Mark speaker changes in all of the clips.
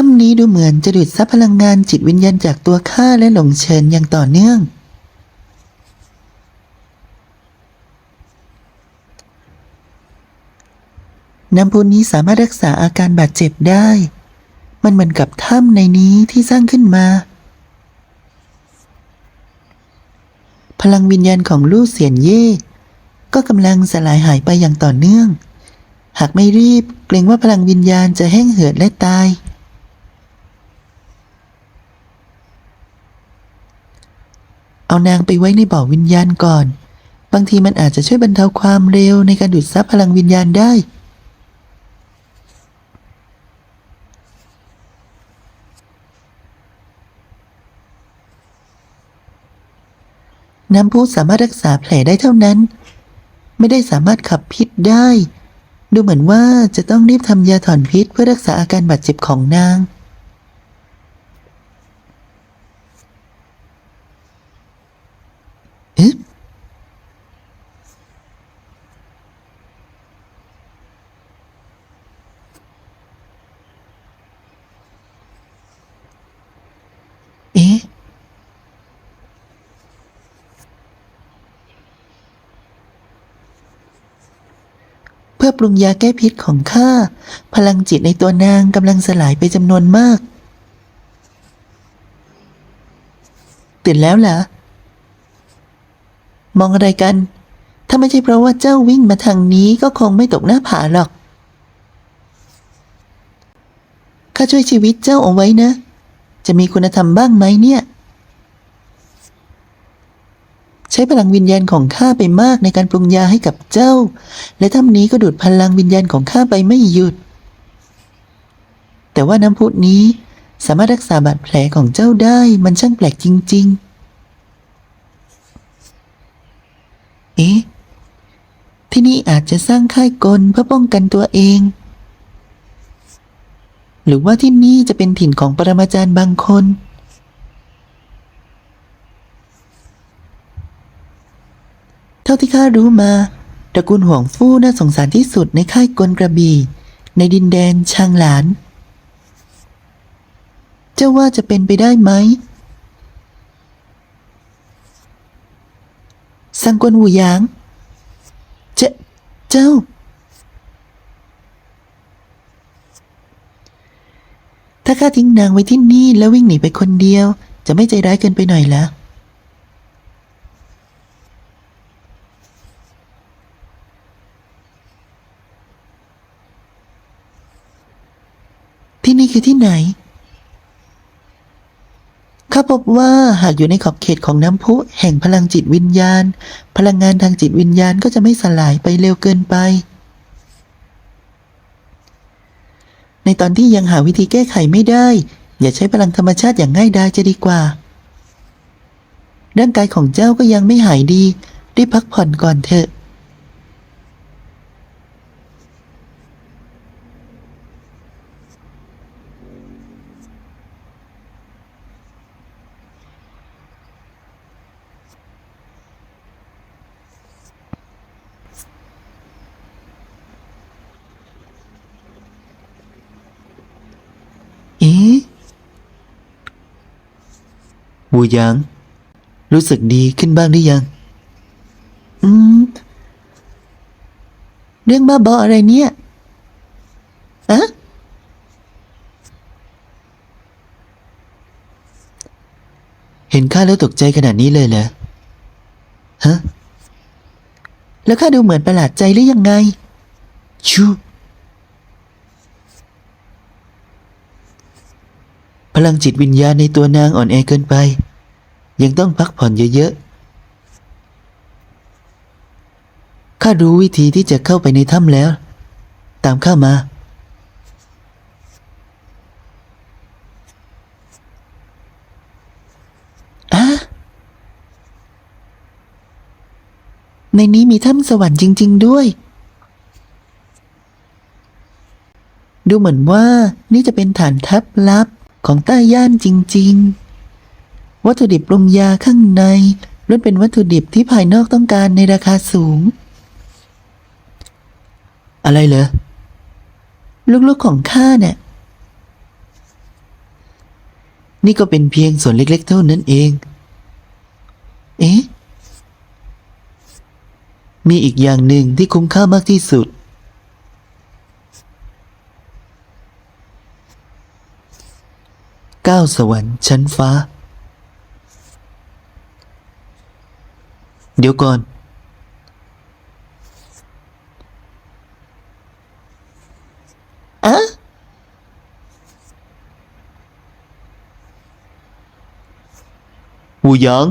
Speaker 1: ถ้ำนี้ดูเหมือนจะดูดซับพลังงานจิตวิญญาณจากตัวข้าและหลงเฉินอย่างต่อเนื่อง น้ำพุนี้สามารถรักษาอาการบาดเจ็บได้ มันเหมือนกับถ้ำในนี้ที่สร้างขึ้นมา พลังวิญญาณของลู่เสียนเย่ก็กำลังสลายหายไปอย่างต่อเนื่อง หากไม่รีบเกรงว่าพลังวิญญาณจะแห้งเหือดและตาย เอา นางไปไว้ในบ่อวิญญาณก่อน บางทีมันอาจจะช่วยบรรเทาความเร็วในการดูดซับพลังวิญญาณได้ น้ำพุสามารถรักษาแผลได้เท่านั้น ไม่ได้สามารถขับพิษได้ ดูเหมือนว่าจะต้องรีบทำยาถอนพิษเพื่อรักษาอาการบาดเจ็บของนาง เอ๊ะ เอ๊ะ เพื่อปรุงยาแก้พิษของข้า พลังจิตในตัวนางกำลังสลายไปจำนวนมาก ตื่นแล้วเหรอ มองอะไรกัน ถ้าไม่ใช่เพราะว่าเจ้าวิ่งมาทางนี้ก็คงไม่ตกหน้าผาหรอก ข้าช่วยชีวิตเจ้าเอาไว้นะ จะมีคุณธรรมบ้างไหมเนี่ย ใช้พลังวิญญาณของข้าไปมากในการปรุงยาให้กับเจ้า และถ้ำนี้ก็ดูดพลังวิญญาณของข้าไปไม่หยุด แต่ว่าน้ำพุนี้สามารถรักษาบาดแผลของเจ้าได้มันช่างแปลกจริง ๆ เอ๊ะ ที่นี่อาจจะสร้างค่ายกลเพื่อป้องกันตัวเอง หรือว่าที่นี่จะเป็นถิ่นของปรมาจารย์บางคน ท่าที่ข้ารู้มา ตระกูลห่วงฟู่น่าสงสารที่สุดในค่ายกลกระบี่ในดินแดนชางหลาน เจ้าว่าจะเป็นไปได้ไหมสังกวนหูหยาง เจเจ้า ถ้าข้าทิ้งนางไว้ที่นี่แล้ววิ่งหนีไปคนเดียว จะไม่ใจร้ายเกินไปหน่อยเห ที่นี่คือที่ไหน ข้าพบว่าหากอยู่ในขอบเขตของน้ำพุแห่งพลังจิตวิญญาณ พลังงานทางจิตวิญญาณก็จะไม่สลายไปเร็วเกินไป ในตอนที่ยังหาวิธีแก้ไขไม่ได้ อย่าใช้พลังธรรมชาติอย่างง่ายดายจะดีกว่าร่างกายของเจ้าก็ยังไม่หายดีรีบพักผ่อนก่อนเถอะ เอ๊ะ บูหยาง รู้สึกดีขึ้นบ้างหรือยัง อืม เรื่องบ้าบออะไรเนี่ยอะเห็นข้าแล้วตกใจขนาดนี้เลยเหรอ ฮะ แล้วข้าดูเหมือนประหลาดใจหรือยังไง ชูพลังจิตวิญญาณในตัวนางอ่อนแอเกินไป ยังต้องพักผ่อนเยอะๆ ข้ารู้วิธีที่จะเข้าไปในถ้ำแล้ว ตามข้ามาอะในนี้มีถ้ำสวรรค์จริง ๆ ด้วย ดูเหมือนว่านี่จะเป็นฐานทัพลับของใต้ย่านจริง ๆ วัตถุดิบปรุงยาข้างในล้วนเป็นวัตถุดิบที่ภายนอกต้องการในราคาสูง อะไรเหรอ ลูกๆของข้าเนี่ย นี่ก็เป็นเพียงส่วนเล็ก ๆ เท่านั้นเอง เอ๊ะ มีอีกอย่างหนึ่งที่คุ้มค่ามากที่สุดก้าวสวรรค์ชั้นฟ้า เดี๋ยวก่อนอะหูหยาง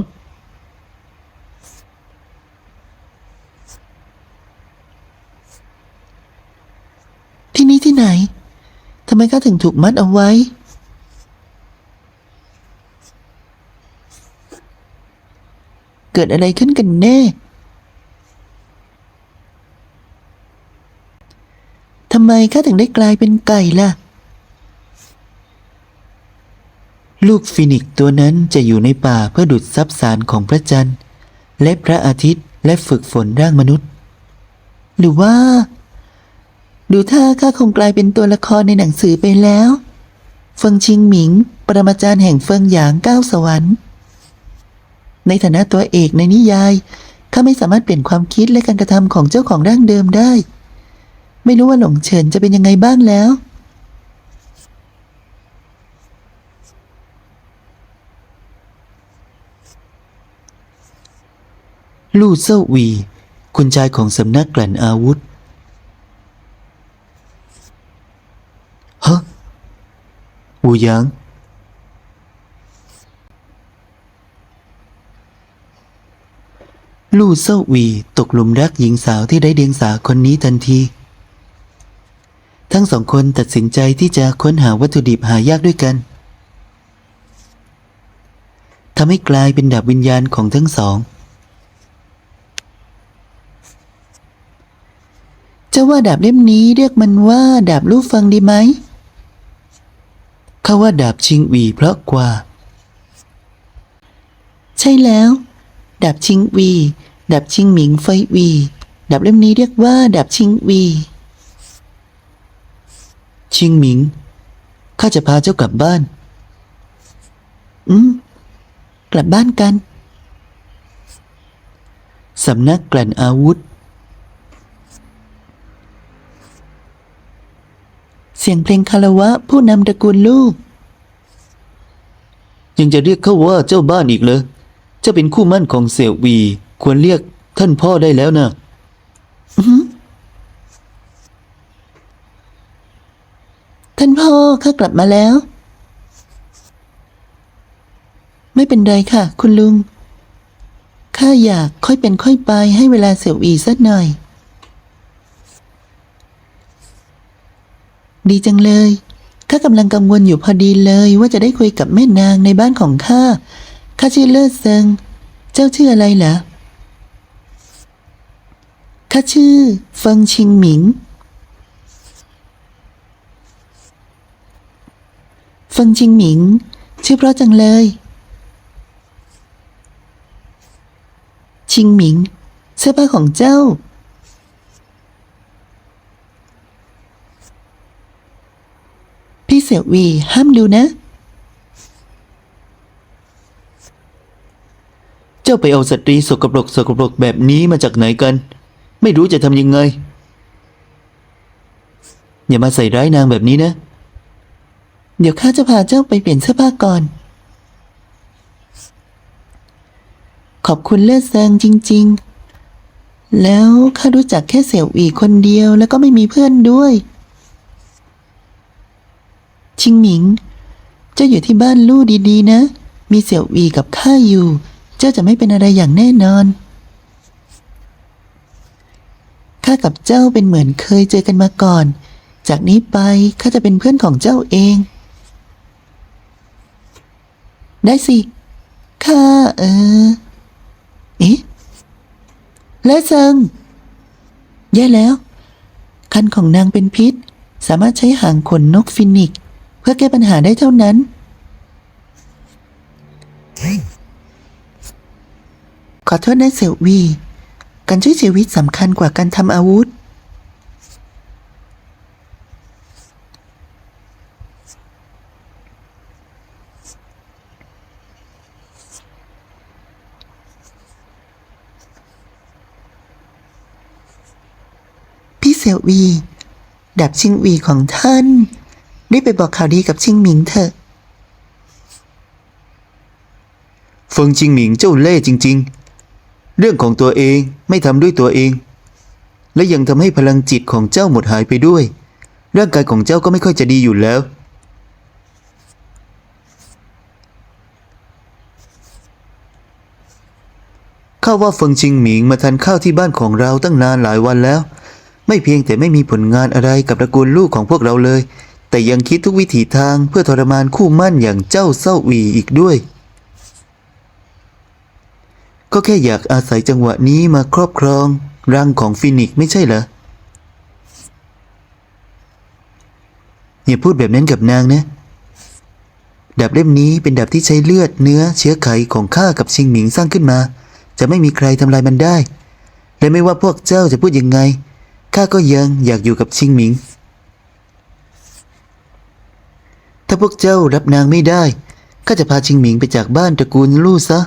Speaker 1: ที่นี่ที่ไหน ทำไมข้าถึงถูกมัด เกิดอะไรขึ้นกันแน่ ทำไมข้าถึงได้กลายเป็นไก่ล่ะ ลูกฟินิกตัวนั้นจะอยู่ในป่าเพื่อดูดซับสารของพระจันทร์ และพระอาทิตย์และฝึกฝนร่างมนุษย์ หรือว่า ดูท่าข้าคงกลายเป็นตัวละครในหนังสือไปแล้ว เฟิงชิงหมิง ปรมาจารย์แห่งเฟิงหยางก้าวสวรรค์ ในฐานะตัวเอกในนิยายข้าไม่สามารถเปลี่ยนความคิดและการกระทำของเจ้าของร่างเดิมได้ ไม่รู้ว่าหลงเฉินจะเป็นยังไงบ้างแล้ว ลู่เซาวี คุณชายของสำนักกลั่นอาวุธฮะ วูหยาง ลู่เซาวีตกหลุมรักหญิงสาวที่ได้เดียงสาคนนี้ทันที ทั้งสองคนตัดสินใจที่จะค้นหาวัตถุดิบหายากด้วยกันทำให้กลายเป็นดาบวิญญาณของทั้งสอง จะว่าดาบเล่มนี้เรียกมันว่าดาบลูกฟังดีไหมข้าว่าดาบชิงวีเพราะกว่า ใช่แล้ว ดาบชิงวี ดาบชิงหมิงไฟหวีดาบเล่มนี้เรียกว่าดาบชิงวี ชิงหมิง ข้าจะพาเจ้ากลับบ้าน อืม กลับบ้านกัน สำนักกลั่นอาวุธ เสียงเพลงคารวะผู้นำตระกูลลูก ยังจะเรียกเขาว่าเจ้าบ้านอีกเลยเจ้าเป็นคู่มั่นของเสี่ยววี ควรเรียกท่านพ่อได้แล้วนะท่านพ่อข้ากลับมาแล้ว ไม่เป็นไรค่ะ คุณลุง ข้าอยากค่อยเป็นค่อยไปให้เวลาเสี่ยวอีสักหน่อย ดีจังเลยข้ากำลังกังวลอยู่พอดีเลยว่าจะได้คุยกับแม่นางในบ้านของข้า ข้าชื่อเลิศเซิง เจ้าชื่ออะไรเหรอ ข้าชื่อเฟิงชิงหมิง เฟิงชิงหมิง ชื่อเพราะจังเลย ชิงหมิง เสื้อผ้าของเจ้า พี่เสี่ยวหวีห้ามดูนะ เจ้าไปเอาสตรีสกปรกสกปรกแบบนี้มาจากไหนกัน ไม่รู้จะทำยังไง อย่ามาใส่ร้ายนางแบบนี้นะ เดี๋ยวข้าจะพาเจ้าไปเปลี่ยนเสื้อผ้าก่อน ขอบคุณเลือดแซงจริง ๆ แล้วข้ารู้จักแค่เสี่ยวอีคนเดียวแล้วก็ไม่มีเพื่อนด้วย ชิงหมิง เจ้าอยู่ที่บ้านลู่ดีๆนะ มีเสี่ยวอีกับข้าอยู่ เจ้าจะไม่เป็นอะไรอย่างแน่นอน ข้ากับเจ้าเป็นเหมือนเคยเจอกันมาก่อน จากนี้ไปข้าจะเป็นเพื่อนของเจ้าเอง ได้สิข้าเออเอ๊ะและเซิงแย่แล้ว คันของนางเป็นพิษ สามารถใช้หางขนนกฟินิก เพื่อแก้ปัญหาได้เท่านั้น ขอโทษนะเสี่ยววี การช่วยชีวิตสำคัญกว่าการทำอาวุธ พี่เซลวีดับชิงวีของท่าน ได้ไปบอกข่าวดีกับชิงหมิงเถอะ
Speaker 2: ฟงชิงหมิงเจ้าเล่ห์จริง ๆ เรื่องของตัวเองไม่ทำด้วยตัวเอง และยังทำให้พลังจิตของเจ้าหมดหายไปด้วย ร่างกายของเจ้าก็ไม่ค่อยจะดีอยู่แล้ว ข้าว่าเฟิงจิงหมิงมาทานข้าวที่บ้านของเราตั้งนานหลายวันแล้ว ไม่เพียงแต่ไม่มีผลงานอะไรกับตระกูลลูกของพวกเราเลย แต่ยังคิดทุกวิถีทางเพื่อทรมานคู่มั่นอย่างเจ้าเศร้าหวีอีกด้วย ก็แค่อยากอาศัยจังหวะนี้มาครอบครองรังของฟินิกไม่ใช่เหรอ อย่าพูดแบบนั้นกับนางนะดาบเล่มนี้เป็นดาบที่ใช้เลือดเนื้อเชื้อไขของข้ากับชิงหมิงสร้างขึ้นมา จะไม่มีใครทำลายมันได้ และไม่ว่าพวกเจ้าจะพูดยังไงข้าก็ยังอยากอยู่กับชิงหมิง ถ้าพวกเจ้ารับนางไม่ได้ข้าจะพาชิงหมิงไปจากบ้านตระกูลลู่ซะ